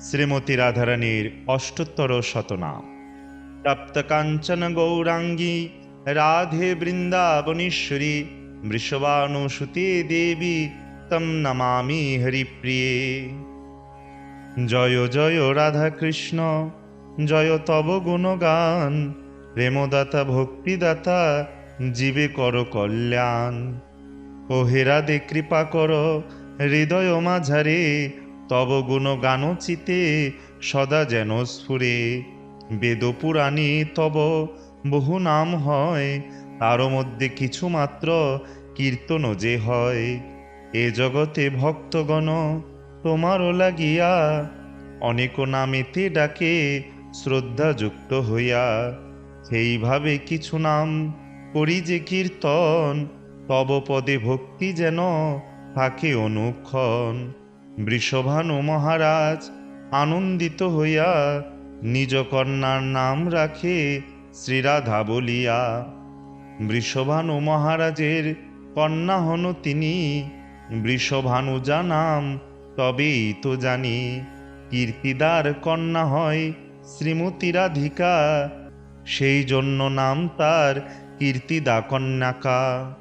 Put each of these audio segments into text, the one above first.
শ্রীমতী রাধারানীর অষ্টোত্তর শতনাম। প্রাপ্তকাঞ্চন গৌরাঙ্গী, রাধে বৃন্দাবনীশ্বরী বৃষবানুসুতে দেবী তম নমামি হরিপ্রিয়ে। জয় জয় রাধা কৃষ্ণ জয় তব গুণগান, প্রেমদাতা, ভক্তিদাতা, জীবে কর কল্যাণ। ও হেরাদে কৃপা কর, হৃদয় মাঝারে তব গুণ গানচিতে সদা যেন স্ফুরে। বেদ পুরাণে তব বহু নাম হয় তার মধ্যে কিছু মাত্র কীর্তন যে হয়। এ জগতে ভক্তগণ, তোমারও লাগিয়া অনেক নামেতে ডাকে, শ্রদ্ধাযুক্ত হইয়া। সেইভাবে কিছু নাম করি যে কীর্তন, তব পদে ভক্তি যেন থাকে অনুক্ষণ। বৃষভানু মহারাজ, আনন্দিত হইয়া নিজ কন্যার নাম রাখে শ্রীরাধা বলিয়া। বৃষভানু মহারাজের কন্যা হন তিনি। বৃষভানু যা নাম তবেই তো জানি কীর্তিদার কন্যা হয় শ্রীমতী রাধিকা। সেই জন্য নাম তার কীর্তিদা কন্যাকা।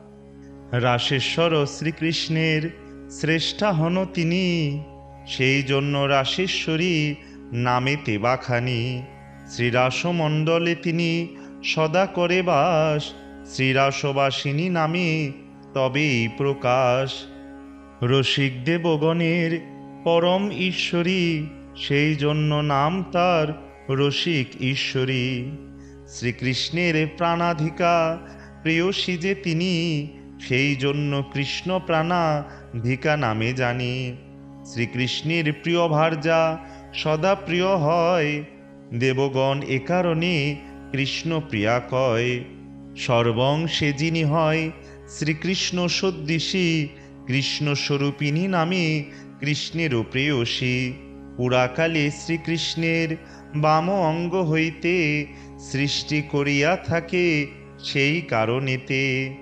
রাসেশ্বর শ্রীকৃষ্ণের শ্রেষ্ঠা হন তিনি, সেই জন্য রাসেশ্বরী নামে বাখানি শ্রীরাসমণ্ডলে তিনি সদা করে বাস, শ্রীরাসবাসিনী নামে তবেই প্রকাশ। রসিক দেবগণের পরম ঈশ্বরী, সেই জন্য নাম তার রসিক ঈশ্বরী। শ্রীকৃষ্ণের প্রাণাধিকা, প্রেয়সী যে তিনি, সেই জন্য কৃষ্ণ প্রাণা ধিকা নামে জানি। শ্রীকৃষ্ণের প্রিয় ভার্যা সদা প্রিয় হয়। দেবগণ এ কারণে কৃষ্ণ প্রিয়া কয়। সর্বং সে যিনি হয়, শ্রীকৃষ্ণ সদ্দিশী কৃষ্ণ স্বরূপিণী নামে কৃষ্ণেরও প্রেয়সী। পুরাকালে শ্রীকৃষ্ণের বাম অঙ্গ হইতে সৃষ্টি করিয়া থাকে সেই কারণেতে।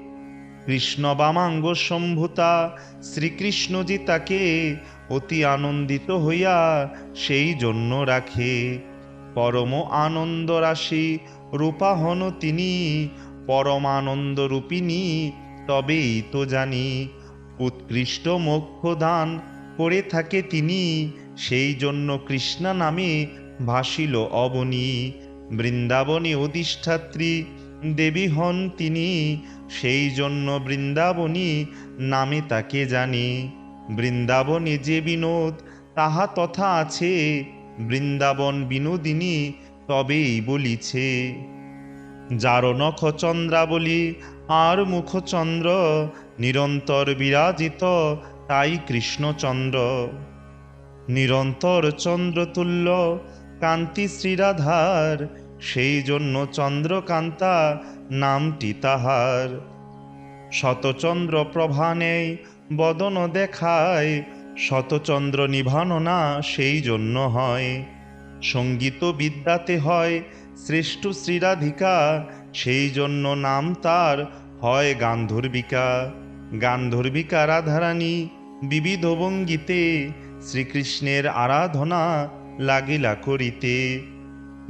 কৃষ্ণ বামাঙ্গ সম্ভূতা শ্রীকৃষ্ণজি তাকে অতি আনন্দিত হইয়া সেই জন্য রাখে। পরম আনন্দ রাশি রূপাহন তিনি পরমানন্দ রূপিণী তবেই তো জানি। উৎকৃষ্ট মোক্ষ দান করে থাকে তিনি, সেই জন্য কৃষ্ণা নামে ভাসিল অবনী। বৃন্দাবনে অধিষ্ঠাত্রী দেবী হন তিনি সেই জন্য বৃন্দাবনী নামে তাকে জানি। বৃন্দাবনে যে বিনোদ, তাহা তথা আছে। বৃন্দাবন বিনোদিনী তবেই বলিছে। যার নখ চন্দ্রাবলী আর মুখচন্দ্র নিরন্তর বিরাজিত, তাই কৃষ্ণচন্দ্র। নিরন্তর চন্দ্রতুল্য, কান্তি শ্রীরাধার সেই জন্য চন্দ্রকান্তা নামটি তাহার। শতচন্দ্র প্রভা নেই বদন দেখায়, শতচন্দ্র নিভানো না সেই জন্য হয়। সংগীত বিদ্যাতে হয় শ্রেষ্ঠ শ্রীরাধিকা সেই জন্য নাম তার হয় গান্ধর্বিকা। গান্ধর্বিকা রাধারানী, বিবিধ ভঙ্গিতে, শ্রীকৃষ্ণের আরাধনা লাগিলা করিতে।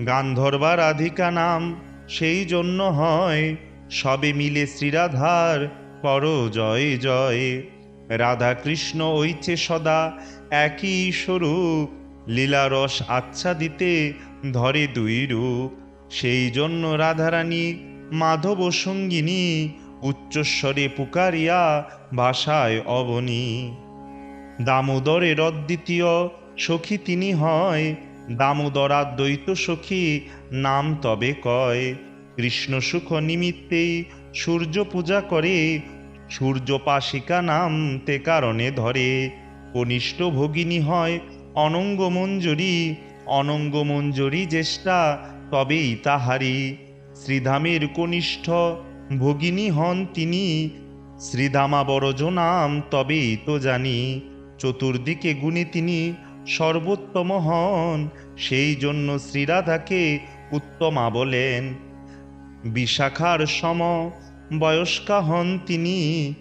গান্ধর্বা রাধিকা নাম, সেই জন্য হয়। সবে মিলে শ্রীরাধার, কর জয় জয়। রাধা কৃষ্ণ ঐছে সদা, একই স্বরূপ। লীলারস আচ্ছাদিতে ধরে দুই রূপ। সেই জন্য রাধারানী, মাধব সঙ্গিনী, উচ্চস্বরে পুকারিয়া ভাষায় অবনী। দামোদরের অদ্বিতীয় সখী তিনি হয়। দামোদরা দ্বৈত সখী নাম তবে কয়। কৃষ্ণ সুখ নিমিত্তেই সূর্য পূজা করে, সূর্য পাশিকা নাম তে কারণে ধরে। কনিষ্ঠ ভগিনী হয় অনঙ্গ মঞ্জুরি অনঙ্গ মঞ্জুরি জ্যেষ্ঠা তবেই তাহারি শ্রীধামের কনিষ্ঠ ভগিনী হন তিনি শ্রীধামা বড়জ নাম তবেই তো জানি। চতুর্দিকে গুণে তিনি সর্বোত্তম হন, সেই জন্য শ্রীরাধাকে উত্তমা বলেন। বিশাখার সম বয়স্কা হন তিনি,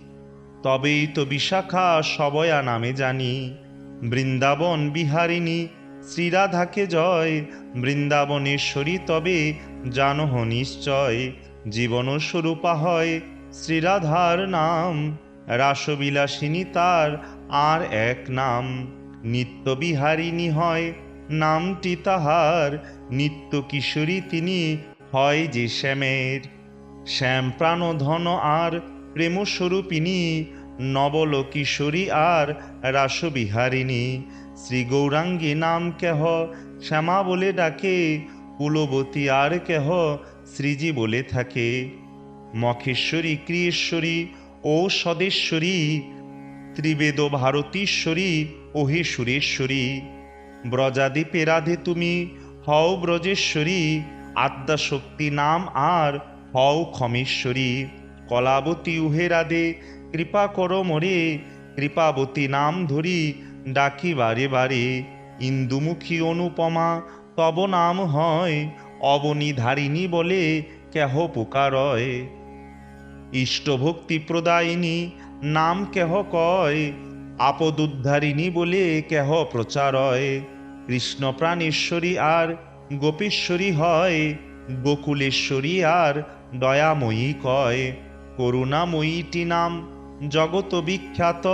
তবেই তো বিশাখা সবয়া নামে জানি। বৃন্দাবন বিহারিণী, শ্রীরাধাকে জয়। বৃন্দাবনেশ্বরী তবে জানহ নিশ্চয়। জীবন স্বরূপা হয় শ্রীরাধার নাম। রাসবিলাসিনী তার আর এক নাম। নিত্যবিহারিণী হয়, নামটি তাহার, নিত্য কিশোরী তিনি হয় যে শ্যামের। শ্যাম প্রাণ ধন আর প্রেমস্বরূপিণী, নবল কিশোরী আর রাসবিহারিণী। শ্রী গৌরাঙ্গী নাম কেহ শ্যামা বলে ডাকে, কুলবতী আর কেহ, শ্রীজি বলে থাকে। মখেশ্বরী, ক্রিয়েশ্বরী ও সদেশ্বরী ত্রিবেদ ভারতীশ্বরী ওহে সুরেশ্বরী, ব্রজাদীপে রাধে তুমি, হও ব্রজেশ্বরী, আদ্যাশক্তি নাম আর হও ক্ষমেশ্বরী। কলাবতী উহে রাধে, কৃপা করো মোরে, কৃপাবতী নাম ধরি, ডাকি বারে বারে। ইন্দুমুখী অনুপমা, তব নাম হয়, অবনিধারিণী বলে কেহ পুকারয় ইষ্টভক্তি প্রদায়িনী নাম কেহ কয় আপদুদ্ধারিণী বলে কেহ প্রচারয়। কৃষ্ণ প্রাণেশ্বরী আর গোপেশ্বরী হয়, গোকুলেশ্বরী আর দয়াময়ী কয়। করুণাময়ীটি নাম জগত বিখ্যাত,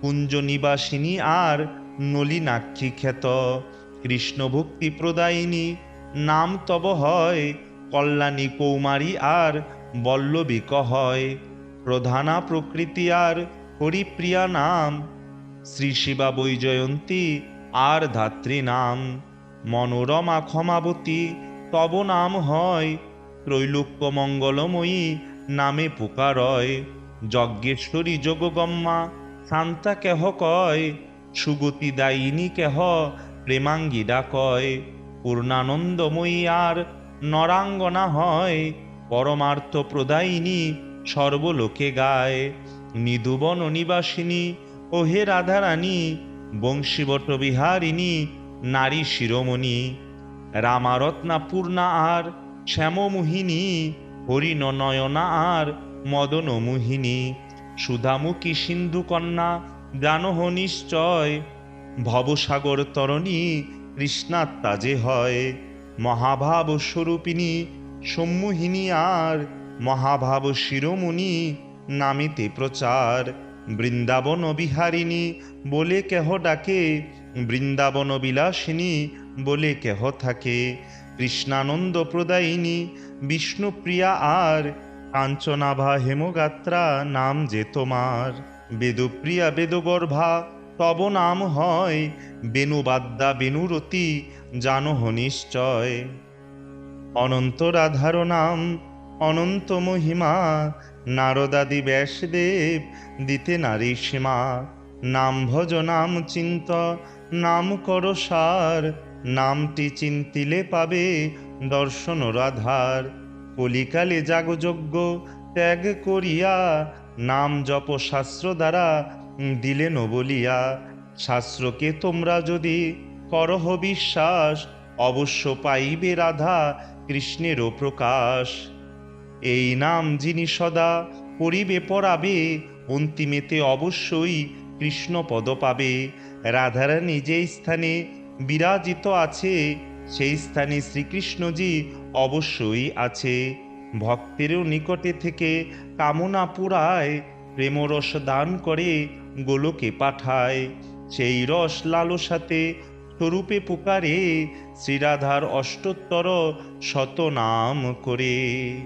কুঞ্জ নিবাসিনী আর নলিনাক্ষী খ্যাত। কৃষ্ণ ভক্তি প্রদায়িনী নাম তব হয়, কল্যাণী কৌমারী আর বল্লবিক হয় প্রধানা প্রকৃতি আর হরিপ্রিয়া নাম। শ্রী শিবা বৈজয়ন্তী আর ধাত্রী নাম। মনোরমা ক্ষমাবতী, তব নাম হয়। ত্রৈলোক্য মঙ্গলময়ী নামে পুকারয় যজ্ঞেশ্বরী যোগগম্মা, শান্তা কেহ কয়। সুগতি দায়িনী কেহ প্রেমাঙ্গিরা কয়। পূর্ণানন্দময়ী আর নরাঙ্গনা হয়। পরমার্থ প্রদায়িনী সর্বলোকে গায়। নিধুবন নিবাসিনী ওহে রাধারানী বংশীবট বিহারিণী, নারী শিরোমণি। রামারত্না পূর্ণা আর শ্যামমোহিনী হরিণ নয়না আর মদনমোহিনী। সুধামুখী সিন্ধু কন্যা জানহ নিশ্চয়, ভবসাগর তরণী কৃষ্ণাত্মা যে হয়। মহাভাব স্বরূপিণী সম্মোহিনী আর মহাভাব শিরোমণি নামিতে প্রচার। বৃন্দাবন বিহারিণী বলে কেহ ডাকে, বৃন্দাবন বিলাসিনী বলে কেহ থাকে। কৃষ্ণানন্দ প্রদায়িনী, বিষ্ণুপ্রিয়া আর, কাঞ্চনাভা হেমগাত্রা নাম যে তোমার। বেদপ্রিয়া বেদগর্ভা তব নাম হয় বেনুবাদ্যা বেনুরতি জানহ নিশ্চয়। অনন্ত রাধার নাম, অনন্ত মহিমা নারদাদি ব্যাসদেব দিতে নারী সীমা। নাম ভজ, নাম চিন্ত, নাম কর সার। নামটি চিন্তিলে পাবে দর্শন রাধার। কলিকালে যাগযজ্ঞ ত্যাগ করিয়া। নাম জপ শাস্ত্র দ্বারা দিলেন বলিয়া শাস্ত্রকে তোমরা যদি করহ বিশ্বাস অবশ্য পাইবে রাধা কৃষ্ণেরও প্রকাশ। এই নাম যিনি সদা করিবে পরাবে অন্তিমেতে অবশ্যই কৃষ্ণ পদ পাবে। রাধারানী যে স্থানে বিরাজিত আছে, সেই স্থানে শ্রীকৃষ্ণজি অবশ্যই আছে। ভক্তেরও নিকটে থেকে কামনা পুরায়, প্রেমরস দান করে গোলকে পাঠায়। সেই রস লালসাতে স্বরূপে পুকারে, শ্রীরাধার অষ্টোত্তর শতনাম করে।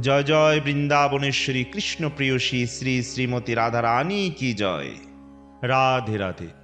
জয় জয় বৃন্দাবনেশ্বরী কৃষ্ণ প্রিয়সী শ্রী শ্রীমতী রাধারানী কি জয়। রাধে রাধে।